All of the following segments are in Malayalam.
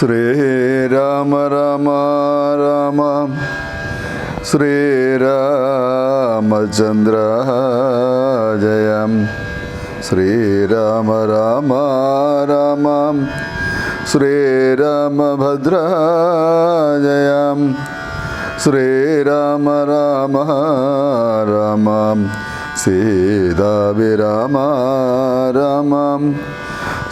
ശ്രീരാമ രാമ രാമ ശ്രീരാമചന്ദ്ര ജയം. ശ്രീരാമ രാമ രാമ ശ്രീരാമഭദ്ര ജയം. ശ്രീരാമ രാമ രാമ സീതാവിരാമ രാമ.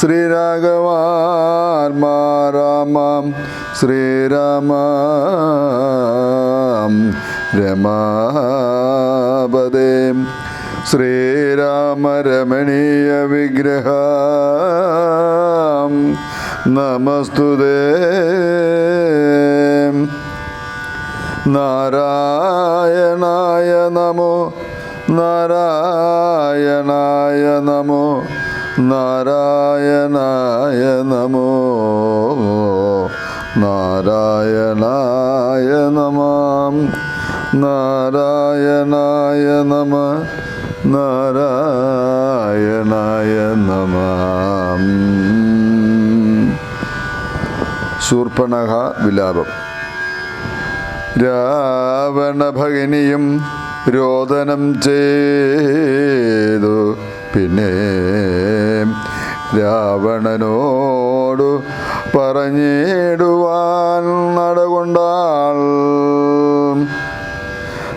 ശ്രീരാഘവാത്മാ രാമ ശ്രീരാമ രമാപദേ ശ്രീരാമ രമണീയ വിഗ്രഹ നമസ്തുതേ നാരായണായ നമോ നാരായണായ നമോ. നാരായണായ നമോ. നാരായണായ നമാം. നാരായണായ നമ. നാരായണായ നമാം. ശൂർപ്പണഹ വിലാപം. രാവണഭഗിനിയും രോദനം ചെയ്തു. പിന്നെ രാവണനോടു പറഞ്ഞിടുവാൻ നടകൊണ്ടാൾ.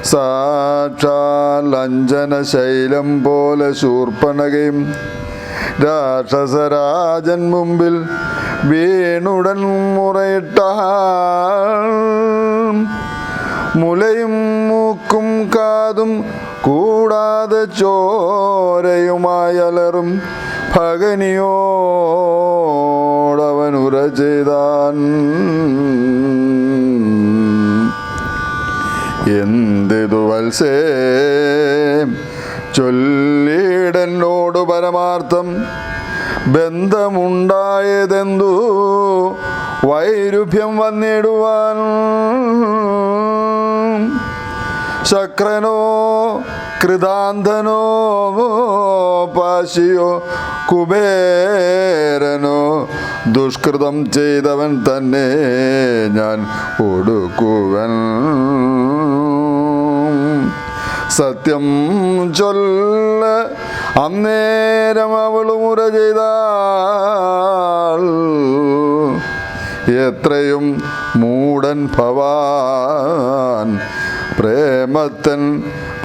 സാക്ഷാൽ അഞ്ജന ശൈലം പോലെ ശൂർപ്പണകയും രാക്ഷസരാജൻ മുമ്പിൽ വീണുടൻ മുറയിട്ടാൾ. മുലയും മൂക്കും കാതും കൂടാതെ ചോരയുമായി ഉര ചെയ്താൻ. എന്തിതു വത്സേ? ചൊല്ലിടനോട് പരമാർത്ഥം ബന്ധമുണ്ടായതെന്തു? വൈരുഭ്യം വന്നിടുവാൻ. ശക്രനോ കൃതാന്തനോ പാശിയോ കുബേരനോ ദുഷ്കൃതം ചെയ്തവൻ തന്നെ ഞാൻ ഒടുക്കുവൻ. സത്യം ചൊല്ല അന്നേരം അവൾ മുറ ചെയ്താൾ. എത്രയും മൂടൻ ഭവാൻ പ്രേമത്തൻ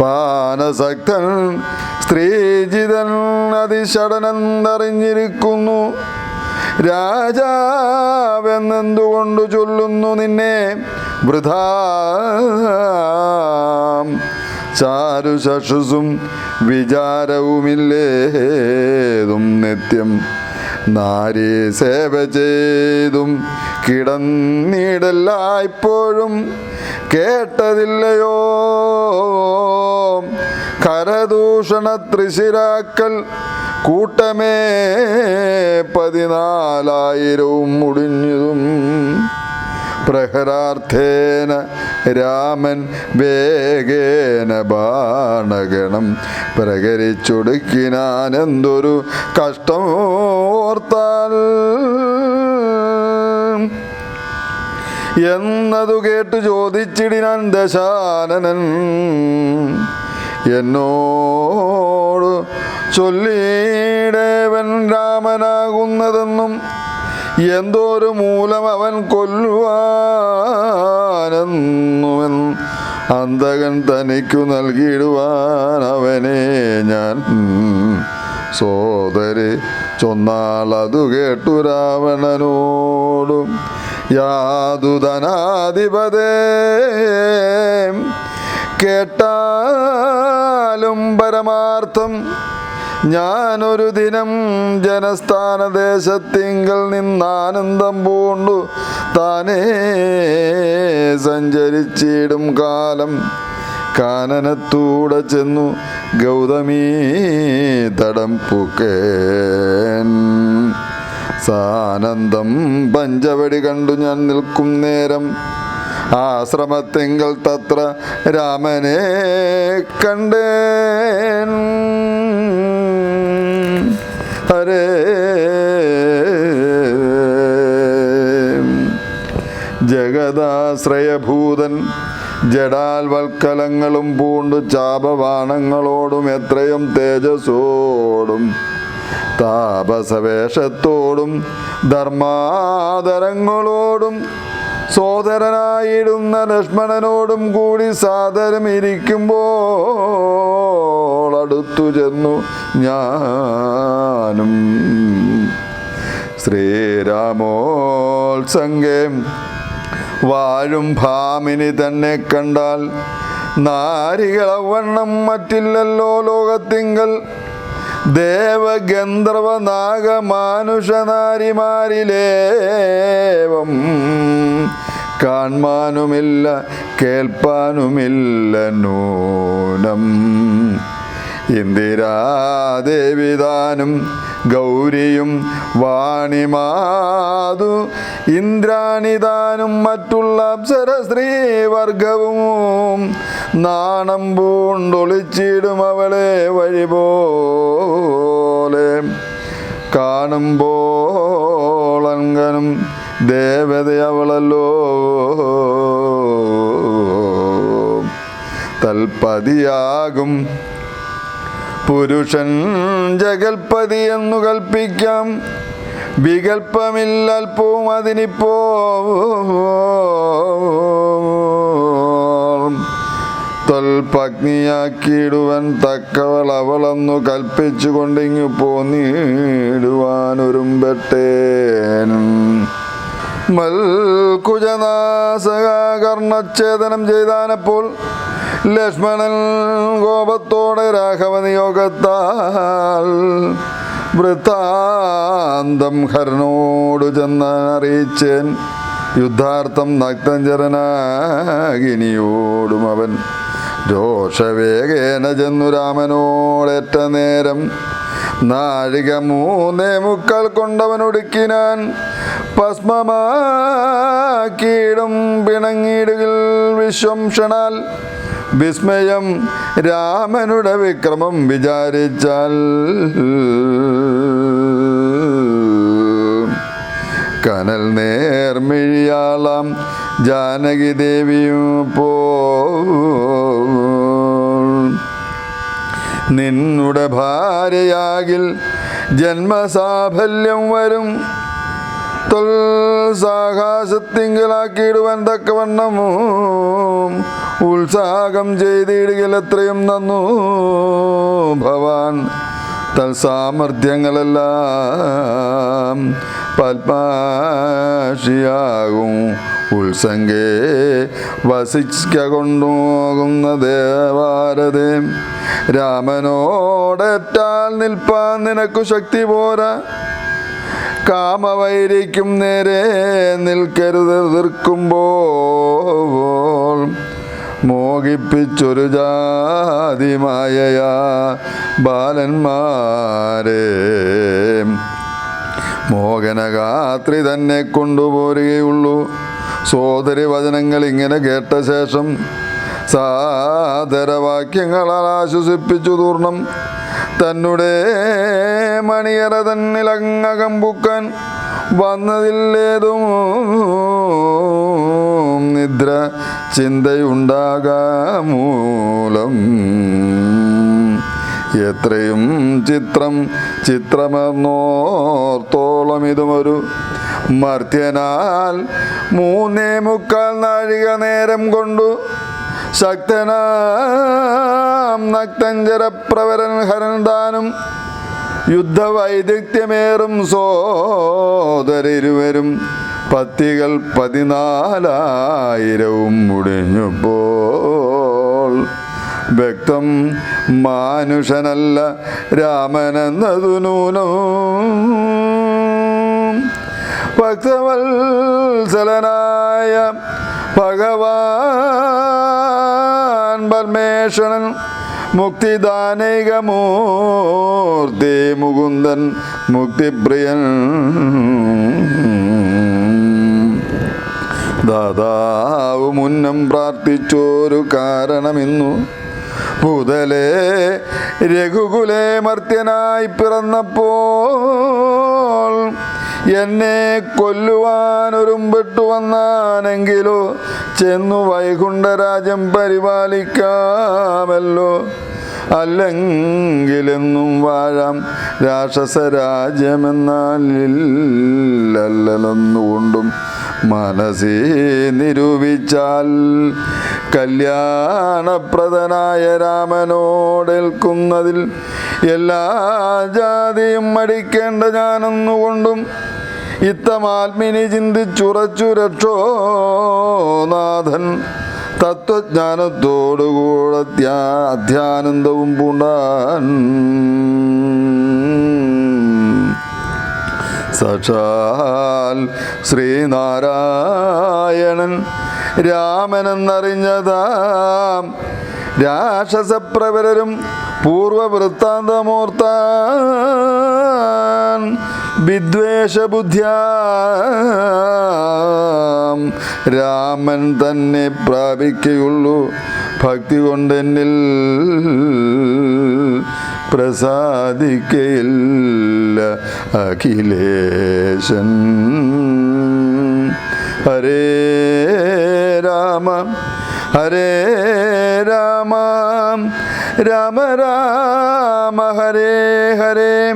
പാനസക്തൻ സ്ത്രീജിതൻ അതിശടനന്തറിഞ്ഞിരിക്കുന്നു. രാജാവെന്നെന്തുകൊണ്ടു ചൊല്ലുന്നു നിന്നെ? വൃഥാ. ചാരുശുസും വിചാരവുമില്ലേതും നിത്യം. നാരി സേവ ചെയ്തും കിടന്നിടല്ലായ്പ്പോഴും കേട്ടതില്ലയോ? കരദൂഷണ ത്രിശിരാക്കൽ കൂട്ടമേ പതിനാലായിരവും മുടിഞ്ഞതും പ്രഹരാർത്ഥേന രാമൻ വേഗേന ബാണഗണം പ്രകരിച്ചൊടുക്കിനാനെന്തൊരു കഷ്ടം ഓർത്താൽ. എന്നതു കേട്ടു ചോദിച്ചിടിനാൻ ദശാനനൻ. എന്നോട് ചൊല്ലിടേവൻ രാമനാകുന്നതെന്നും എന്തോരു മൂലം അവൻ കൊല്ലുവാനെന്നുവൻ അന്തകൻ തനിക്കു നൽകിയിടുവാൻ അവനെ ഞാൻ. സോദരി ചൊന്നാളതു കേട്ടു രാവണനോടും യാതുധനാധിപതേ കേട്ടാലും പരമാർത്ഥം ഞാനൊരു ദിനം ജനസ്ഥാന ദേശത്തിങ്കൽ നിന്നാനന്ദം പൂണ്ടു. താനേ സഞ്ചരിച്ചിടും കാലം. കാനനത്തൂടെ ചെന്നു ഗൗതമീ തടം പൂക്കേൻ. സാനന്ദം പഞ്ചവടി കണ്ടു ഞാൻ നിൽക്കും നേരം. ആശ്രമത്തിങ്കൽ തത്ര രാമനെ കണ്ടേൻ. ജഗദാശ്രയഭൂതൻ ജഡാൽ വൽക്കലങ്ങളും പൂണ്ടു ചാപവാണങ്ങളോടും എത്രയും തേജസ്സോടും താപസവേഷത്തോടും ധർമാദരങ്ങളോടും സോദരനായിടുന്ന ലക്ഷ്മണനോടും കൂടി സാദരം ഇരിക്കുമ്പോൾ അടുത്തു ചെന്നു ഞാനും. ശ്രീരാമോത്സംഗം വാഴും ഭാമിനി തന്നെ കണ്ടാൽ നാരികളവണ്ണം മറ്റില്ലല്ലോ ലോകത്തിങ്കൽ. ദേവഗന്ധർവ നാഗമാനുഷനാരിമാരിലേവം കാൺമാനുമില്ല കേൾപ്പാനുമില്ല നൂനം. ഇന്ദിരാദേവിതാനും ഗൗരിയും വാണിമാതു ഇന്ദ്രാണിതാനും മറ്റുള്ള അപ്സര സ്ത്രീവർഗവും നാണം പൂണ്ടൊളിച്ചിടും അവളെ വഴിപോലെ. കാണുമ്പോളങ്കനും ദേവതയവളല്ലോ തൽപതിയാകും പുരുഷൻ ജഗൽപതി എന്നു കൽപ്പിക്കാം. വികൽപ്പമില്ലൽപ്പവും അതിനിപ്പോ തൊൽപഗ്നിയാക്കിയിടുവൻ തക്കവൾ അവളെന്നു കൊണ്ടിങ്ങു പോന്നിടുവാനൊരുമ്പെട്ടേൻ. മൽകുജനാസകർണച്ഛേദനം ചെയ്താനപ്പോൾ ലക്ഷ്മണൻ കോപത്തോടെ രാഘവ നിയോഗത്താൽ വൃത്താന്തം ഹരനോട് ചെന്ന് അറിയിച്ചൻ യുദ്ധാർത്ഥം നക്തഞ്ചരനാകിനിയോടും അവൻ രോഷവേഗേന ചെന്നു രാമനോടേറ്റ നേരം നാഴിക മൂന്നേ മുക്കാൽ കൊണ്ടവനൊടുക്കിനാൻ ഭസ്മമാക്കിയിടും പിണങ്ങിയിടുകിൽ വിശ്വംഷണാൽ വിസ്മയം രാമനുടെ വിക്രമം വിചാരിച്ചാൽ കനൽ നേർമിഴിയാളാം ജാനകി ദേവിയും പോ നിന്നുടെ ഭാര്യയാകിൽ ജന്മസാഫല്യം വരും. തൊൽ സാഹസത്തിങ്കലാക്കിയിടുവാൻ തക്കവണ്ണമും? ഉത്സാഹം ചെയ്തിടുകൽ എത്രയും നന്നു. ഭവാൻ തൽസാമർഥ്യങ്ങളെല്ലാം പത്മാഷിയാകും ഉത്സംഗേ വസിക്ക കൊണ്ടുപോകുന്ന ദേവാരതേ രാമനോടെറ്റാൽ നിൽപ്പാൻ നിനക്കു ശക്തി പോരാ. കാമവൈരിക്കും നേരെ നിൽക്കരുത് എതിർക്കുമ്പോൾ മോഹിപ്പിച്ചൊരു ജാതിമായയാ ബാലന്മാരെ. മോഹനഗാത്രി തന്നെ കൊണ്ടുപോരുകയുള്ളൂ. സോദരി വചനങ്ങൾ ഇങ്ങനെ കേട്ട ശേഷം സാദരവാക്യങ്ങളാൽ ആശ്വസിപ്പിച്ചു തൂർണം. തന്നെ മണിയറ തന്നിലങ്ങകം പുക്കാൻ വന്നതില്ലേതും നിദ്ര ചിന്തയുണ്ടാകാമൂലം. എത്രയും ചിത്രം ചിത്രമെന്നോർത്തോളം ഇതുമൊരു മർത്യനാൽ മൂന്നേ മുക്കാൽ നാഴിക നേരം കൊണ്ടു ശക്തനാം നക്തഞ്ചരപ്രവരൻ ഹരൻ താനും യുദ്ധവൈദഗ്ധ്യമേറും സോദരിരുവരും പത്തികൾ പതിനാലായിരവും മുടിഞ്ഞപ്പോൾ വ്യക്തം മാനുഷനല്ല രാമനെന്നതു നൂനം ഭക്തവത്സലനായ ഭഗവാൻ പരമേശ്വരൻ മുക്തിദാനൈകമൂർത്തി മുകുന്ദൻ മുക്തിപ്രിയൻ. ദാതാവ് മുന്നം പ്രാർത്ഥിച്ചോരു കാരണമിന്നു. പുതലേ രഘുകുലേ മർത്യനായി പിറന്നപ്പോൾ എന്നെ കൊല്ലുവാനൊരുമ്പെട്ടു വന്നാനെങ്കിലോ ചെന്നു വൈകുണ്ഠരാജം പരിപാലിക്കാമല്ലോ. അല്ലെങ്കിലെന്നും വാഴാം രാക്ഷസരാജ്യമെന്നാലില്ലല്ലെന്നുകൊണ്ടും മനസ്സേ നിരൂപിച്ചാൽ കല്യാണപ്രദനായ രാമനോടേൽക്കുന്നതിൽ എല്ലാ ജാതിയും മടിക്കേണ്ട ഞാനെന്നുകൊണ്ടും ഇത്തമാത്മിനി ചിന്തിച്ചുറച്ചു രക്ഷോ നാഥൻ. തത്വജ്ഞാനത്തോടുകൂടെ ധ്യാ അധ്യാനന്ദവും പൂണ്ടാൻ. സക്ഷാൽ ശ്രീനാരായണൻ രാമനെന്നറിഞ്ഞതാം. രാക്ഷസപ്രവരരും പൂർവവൃത്താന്തമോർത്താൻ. വിദ്വേഷബുദ്ധ്യാ. രാമൻ തന്നെ പ്രാപിക്കുകയുള്ളൂ ഭക്തി കൊണ്ടെന്നിൽ പ്രസാദിക്കയില്ല. അഖിലേശൻ. ഹരേ രാമ ഹരേ രാമ. രാമ രാമ ഹരേ ഹരേ.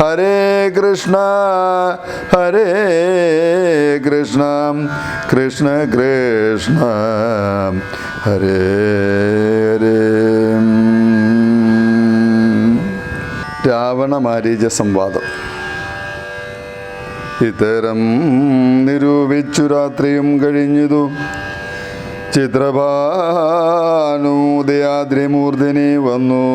ഹരേ കൃഷ്ണ ഹരേ കൃഷ്ണ കൃഷ്ണ കൃഷ്ണ ഹരേ ഹരേ. രാവണമാരീച സംവാദം. ഇത്തരം നിരൂപിച്ചു രാത്രിയും കഴിഞ്ഞതു. ചിത്രഭാനുദയാദ്രിമൂർധിനി വന്നു.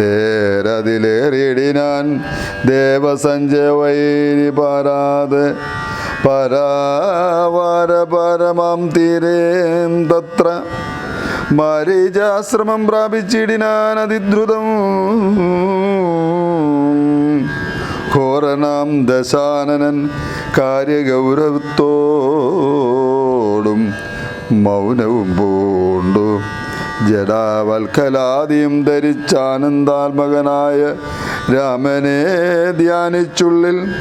തേരതിലേറിയിടിനാൻ ദേവസഞ്ജയ വൈരി പാരാതെ പരാവാര പരമം തീരേം തത്ര മരീജാശ്രമം പ്രാപിച്ചിടിനാൻ അതിദ്രുതം. ഘോരനാം ദശാനനൻ കാര്യഗൗരവത്തോടും മൗനവും പൂണ്ടു. ജഡാവൽക്കലാദിയും ധരിച്ചാനന്ദാത്മകനായ രാമനെ ധ്യാനിച്ചുള്ളിൽ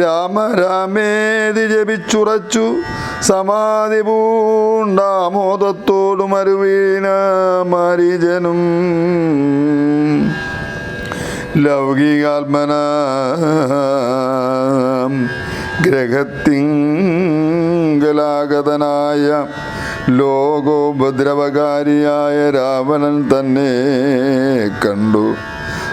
രാമ രാമേതി ജപിച്ചുറച്ചു സമാധി പൂണ്ടാമോദത്തോടും അരുവീന മരിജനും. ലൗകികാത്മന ഗ്രഹത്തിങ്കലാഗതനായ ലോകോപദ്രവകാരിയായ രാവണൻ തന്നെ കണ്ടു.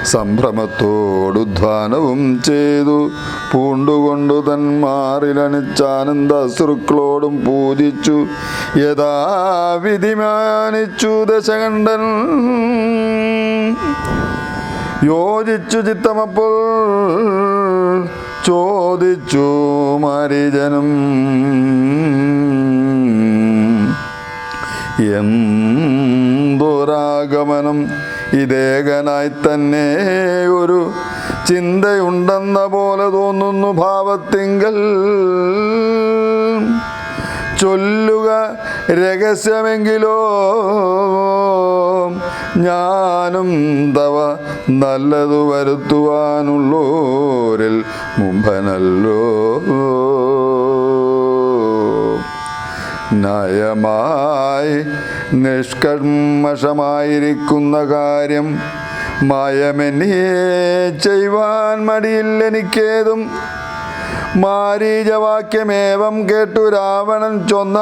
സംഭ്രമത്തോടുധ്വാനവും ചെയ്തു. പൂണ്ടുകൊണ്ടു തന്മാറിലണിച്ചാനന്ദ അശ്രുക്കളോടും പൂജിച്ചു. യഥാ വിധിമാനിച്ചു ദശകണ്ഠൻ. യോജിച്ചു ചിത്തമപ്പോൾ ചോദിച്ചു മരിജനും. എന്തൊരാഗമനം. ഇതേകനായി തന്നെ ഒരു ചിന്തയുണ്ടെന്ന പോലെ തോന്നുന്നു ഭാവത്തിങ്കൽ. ചൊല്ലുക രഹസ്യമെങ്കിലോ ഞാനും തവ നല്ലതു വരുത്തുവാനുള്ളോരിൽ മുമ്പനല്ലോ. നയമായി നിഷ്കർമ്മഷമായിരിക്കുന്ന കാര്യം മായമെന്നേ ചെയ്യുവാൻ മടിയില്ലെനിക്കേതും മാരീജവാക്യമേവം കേട്ടു രാവണൻ ചൊന്ന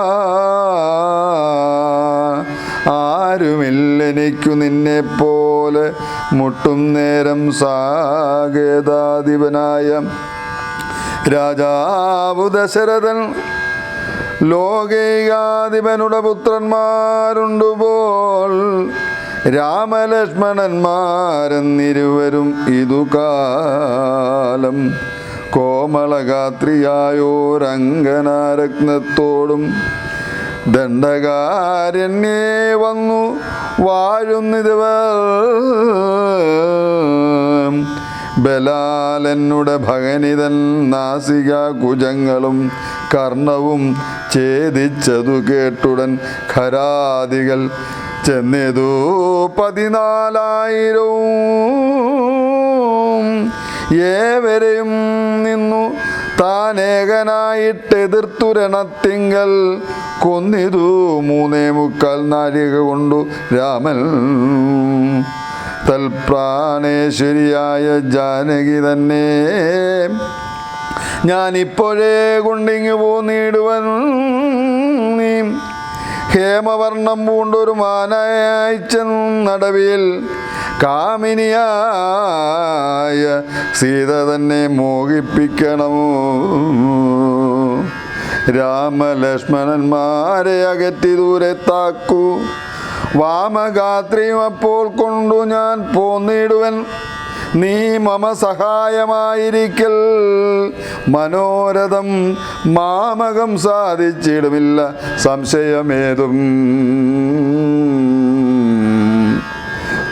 ആരുമില്ലെനിക്കു നിന്നെ പോലെ മുട്ടും നേരം സാഗേതാധിപനായ രാജാവു ദശരഥൻ ലോകൈകാധിപനുടെ പുത്രന്മാരുണ്ടുപോൽ രാമലക്ഷ്മണന്മാരെന്നിരുവരും ഇതു കാലം കോമളഗാത്രിയായോരംഗനാരത്നത്തോടും ദണ്ഡകാരണ്യേ വന്നു വാഴുന്നിതവർ ബലാലെന്നുടെ ഭഗനിതൻ നാസിക കുജങ്ങളും കർണവും ഛേദിച്ചതു കേട്ടുടൻ ഖരാദികൾ ചെന്നിതു പതിനാലായിരവും. ഏവരെയും നിന്നു താനേകനായിട്ട് എതിർത്തുരണത്തിങ്കൽ കൊന്നിതു മൂന്നേ മുക്കാൽ നാഴിക കൊണ്ടു രാമൻ. തൽപ്രാണേശ്വരിയായ ജാനകി തന്നെ. ഞാനിപ്പോഴേ കൊണ്ടിങ്ങ് പോന്നിടുവൻ നീ. ഹേമവർണം പൂണ്ടൊരു നടവിൽ കാമിനിയായ സീത തന്നെ മോഹിപ്പിക്കണമോ രാമലക്ഷ്മണന്മാരെ അകറ്റി ദൂരെ താക്കൂ. വാമഗാത്രിയും അപ്പോൾ കൊണ്ടു ഞാൻ പോന്നിടുവൻ. നീ മമ സഹായമായിരിക്കൽ. മനോരഥം മാമകം സാധിച്ചിടുമില്ല. സംശയമേതും.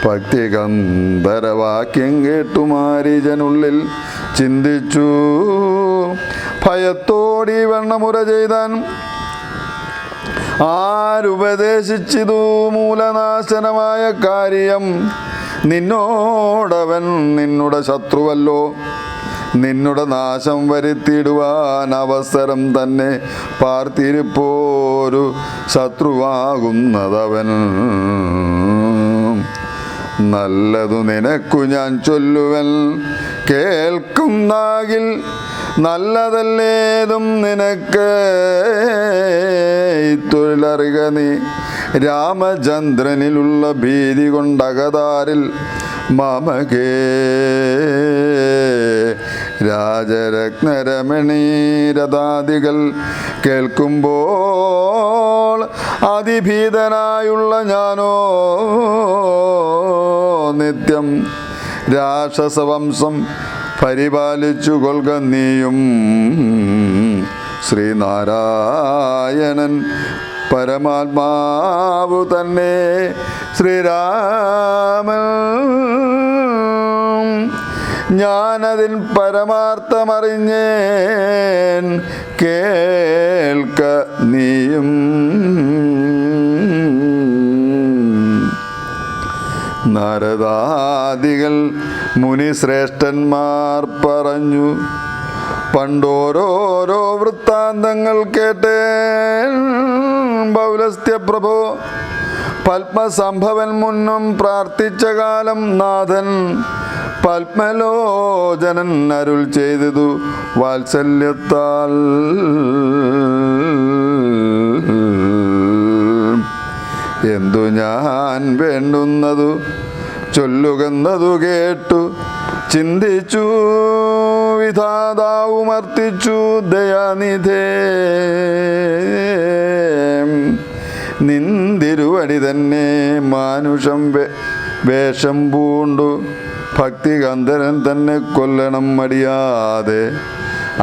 ഭക്തികന്ധരവാക്യം കേട്ടു മാരീജനുള്ളിൽ ചിന്തിച്ചു. ഭയത്തോടി വെണ്ണമുര ചെയ്താൻ ആരുപദേശിച്ചിതു മൂലനാശനമായ കാര്യം? നിന്നോടവൻ നിന്നുടെ ശത്രുവല്ലോ. നിന്നുടെ നാശം വരുത്തിയിടുവാൻ അവസരം തന്നെ പാർത്തിരിപ്പോരു ശത്രുവാകുന്നതവൻ. നല്ലതു നിനക്കു ഞാൻ ചൊല്ലുവൻ കേൾക്കുന്നാകിൽ നല്ലതല്ലേതും നിനക്ക്? തൊഴിലറിക നീ. രാമചന്ദ്രനിലുള്ള ഭീതി കൊണ്ടകതാരിൽ മമകേ. രാജരത്നരമണീരഥാദികൾ കേൾക്കുമ്പോൾ അതിഭീതനായുള്ള ഞാനോ? നിത്യം രാക്ഷസവംശം പരിപാലിച്ചു കൊൽക നീയും ശ്രീനാരായണൻ പരമാത്മാവു തന്നെ ശ്രീരാമൻ. ഞാനതിൻ പരമാർത്ഥമറിഞ്ഞേൻ കേൾക്ക നീയും. നാരദാദികൾ മുനിശ്രേഷ്ഠന്മാർ പറഞ്ഞു പണ്ടോരോരോ വൃത്താന്തങ്ങൾ കേട്ടേ പൗലസ്ത്യ പ്രഭോ പത്മസംഭവൻ മുന്നും പ്രാർത്ഥിച്ച കാലം നാഥൻ പത്മലോചനൻ അരുൾ ചെയ്തതു വാത്സല്യത്താൽ. എന്തു ഞാൻ വേണ്ടുന്നതു? ചൊല്ലുകന്നതു കേട്ടു. ചിന്തിച്ചു വിധാതാവുമർത്തിച്ചു ദയാനിധേ. നിന്തിരുവടി തന്നെ മാനുഷം വേഷം പൂണ്ടു. ഭക്തി ഗന്ധരൻ തന്നെ കൊല്ലണം മടിയാതെ.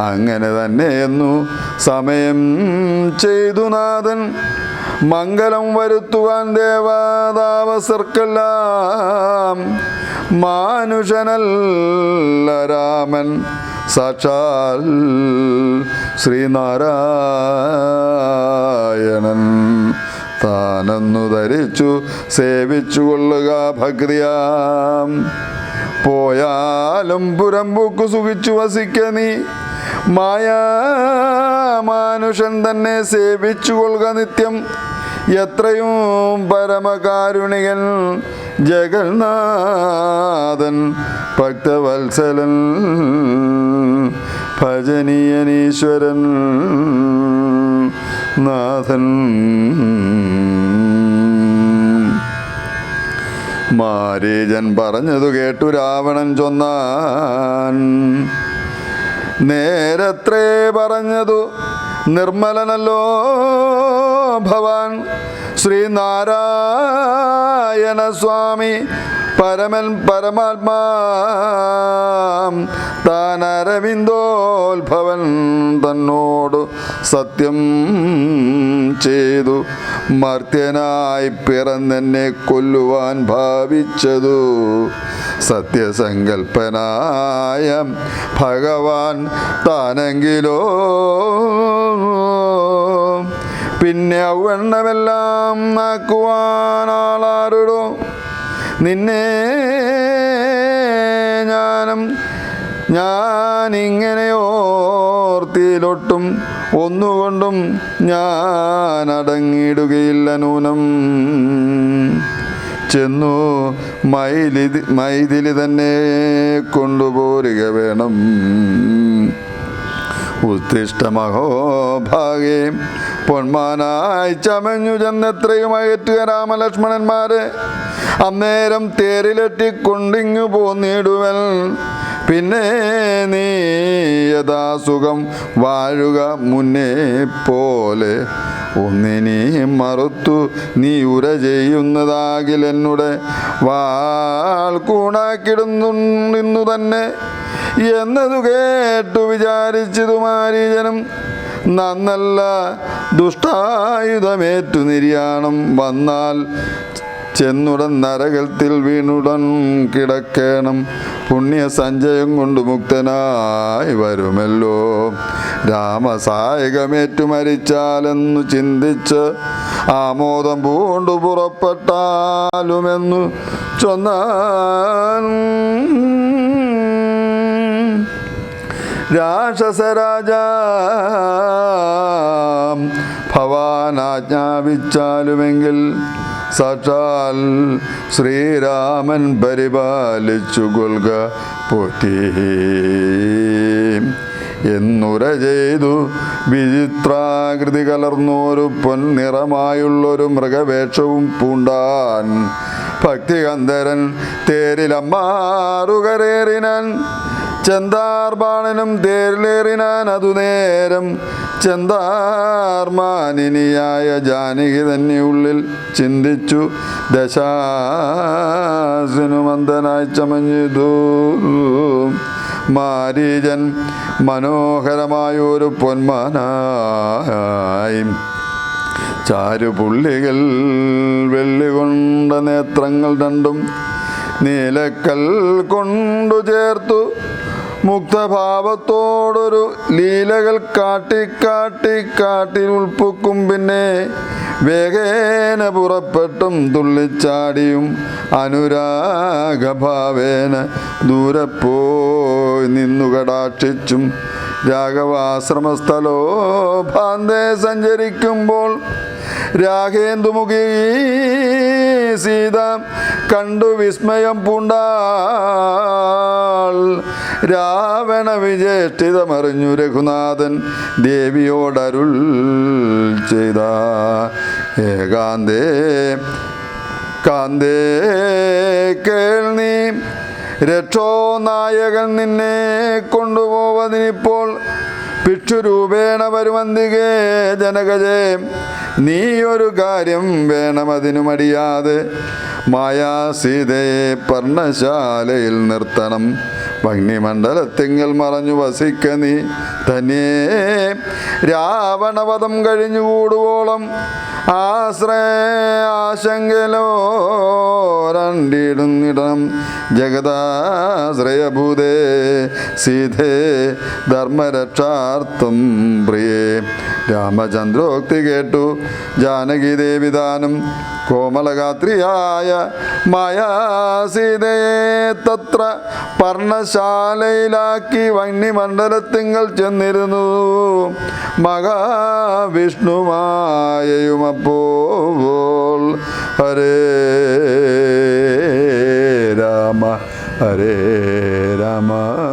അങ്ങനെ തന്നെയെന്നു സമയം ചെയ്തു നാഥൻ. മംഗളം വരുത്തുവാൻ ദേവാതാവസർക്കെല്ലാം മാനുഷനല്ല രാമൻ സാക്ഷാൽ ശ്രീനാരായണൻ. താനെന്നു ധരിച്ചു സേവിച്ചു കൊള്ളുക ഭക്തിയാം പോയാലും പുരമ്പൂക്കു സുഖിച്ചു വസിക്ക നീ. മായാ മാനുഷൻ തന്നെ സേവിച്ചു കൊള്ളുക നിത്യം. എത്രയും പരമകാരുണികൻ ജഗന്നാഥൻ ഭക്തവത്സലൻ ഭജനീയനീശ്വരൻ നാഥൻ. മാരീജൻ പറഞ്ഞതു കേട്ടു രാവണൻ ചൊന്നാൻ. നേരത്രേ പറഞ്ഞതു നിർമ്മലനല്ലോ ഭവാൻ ശ്രീനാരായണ സ്വാമി പരമൻ പരമാത്മാ താൻ അരവിന്ദോത്ഭവൻ തന്നോട് സത്യം ചെയ്തു. മർത്യനായി പിറന്നെന്നെ കൊല്ലുവാൻ ഭാവിച്ചതു. സത്യസങ്കൽപ്പനായ ഭഗവാൻ താനെങ്കിലോ. പിന്നെ ഔവണ്ണമെല്ലാം നാക്കുവാനാളാരുടോ നിന്നെ ഞാനും ഞാനിങ്ങനെ ഓർത്തിയിലൊട്ടും ഒന്നുകൊണ്ടും ഞാൻ അടങ്ങിയിടുകയില്ല നൂനം. ചെന്നു മൈലി മൈതിലി തന്നെ കൊണ്ടുപോരുക വേണം. ഉത്തിഷ്ടമഹോഭാഗേ പൊന്മാനായി ചമഞ്ഞു ചെന്നെത്രയും അയറ്റുക രാമലക്ഷ്മണന്മാരെ. അന്നേരം തേരിലെട്ടിക്കൊണ്ടിങ്ങു പോന്നിടുവൻ പിന്നെ നീ യഥാസുഖം വാഴുക മുന്നേ പോലെ. ഒന്നിനി മറുത്തു നീ ഉര ചെയ്യുന്നതാകിൽ എന്നുടെ വാൾ കൂണാക്കിടുന്നു തന്നെ എന്നതു കേട്ടു വിചാരിച്ചതു മാരീജനം നന്നല്ല ദുഷ്ടായുധമേറ്റു നിര്യാണം. വന്നാൽ ചെന്നുടൻ നരകത്തിൽ വീണുടൻ കിടക്കണം. പുണ്യ സഞ്ചയം കൊണ്ട് മുക്തനായി വരുമല്ലോ. രാമസായകമേറ്റു മരിച്ചാലെന്നു ചിന്തിച്ച് ആമോദം പൂണ്ടു പുറപ്പെട്ടാലുമെന്നു ചൊന്നാൻ രാക്ഷസരാജ. ഭവാൻ ആജ്ഞാപിച്ചാലുമെങ്കിൽ സാക്ഷാൽ ശ്രീരാമൻ പരിപാലിച്ചു കൊൽക പൊത്തി എന്നുര ചെയ്തു വിചിത്രാകൃതി കലർന്നൊരു പൊൻനിറമായുള്ളൊരു മൃഗവേഷവും പൂണ്ടാൻ. ഭക്തികന്ധരൻ തേരിലമ്മാറുകരേറിനാൻ ചെന്താർബാണനും തേരിലേറിനാൻ അതു നേരം ചെന്താർമാനിനിയായ ജാനകി തന്നെ ഉള്ളിൽ ചിന്തിച്ചു ദശാസിനുമന്തനായി ചമഞ്ഞിതു. മാരീജൻ മനോഹരമായൊരു പൊന്മാനായി. ചാരുപുള്ളികൾ വെള്ളികൊണ്ട നേത്രങ്ങൾ രണ്ടും നീലക്കൽ കൊണ്ടു ചേർത്തു. മുക്തഭാവത്തോടൊരു ലീലകൾ കാട്ടി കാട്ടി കാട്ടി ഉൾപ്പൊക്കും പിന്നെ വേഗേന പുറപ്പെട്ടും തുള്ളിച്ചാടിയും അനുരാഗഭാവേന ദൂരപ്പോയി പോയി നിന്നു കടാക്ഷിച്ചും രാഘവാശ്രമസ്ഥലോ ഭാന്തേ സഞ്ചരിക്കുമ്പോൾ രാഘേന്ദുമുഖി സീത കണ്ടു വിസ്മയം പൂണ്ടാൾ. രാവണ വിജേഷ്ഠിതമറിഞ്ഞു രഘുനാഥൻ ദേവിയോടരുൾ ചെയ്ത ഏകാന്തേ. കാന്തേ കേൾനീ രക്ഷോ നായകൻ നിന്നെ കൊണ്ടുപോവതിനിപ്പോൾ ഭിക്ഷുരൂപേണ വരുമന്തികേ ജനകജേ നീ ഒരു കാര്യം വേണം അതിനു മടിയാതെ മായാസീതയെ പർണശാലയിൽ നിർത്തണം. ഭഗ്നിമണ്ഡലത്തിങ്കൽ മറഞ്ഞു വസിക്ക നീ തന്നെ രാവണവധം കഴിഞ്ഞുകൂടുവോളം ആശ്രയ ആശങ്കലോ രണ്ടിടുന്നിടണം ജഗദാശ്രയഭൂതേ സീതേ ധർമ്മരക്ഷാർത്ഥം പ്രിയേ. രാമചന്ദ്രോക്തി കേട്ടു ജാനകി ദേവിദാനം കോമലഗാത്രിയായ മായാസീതയെ തത്ര പർണശാലയിലാക്കി വന്യമണ്ഡലത്തിങ്കൽ ചെന്നിരുന്നു. മഹാവിഷ്ണുമായയുമപ്പോൾ ഹരേ. Rama Hare Rama.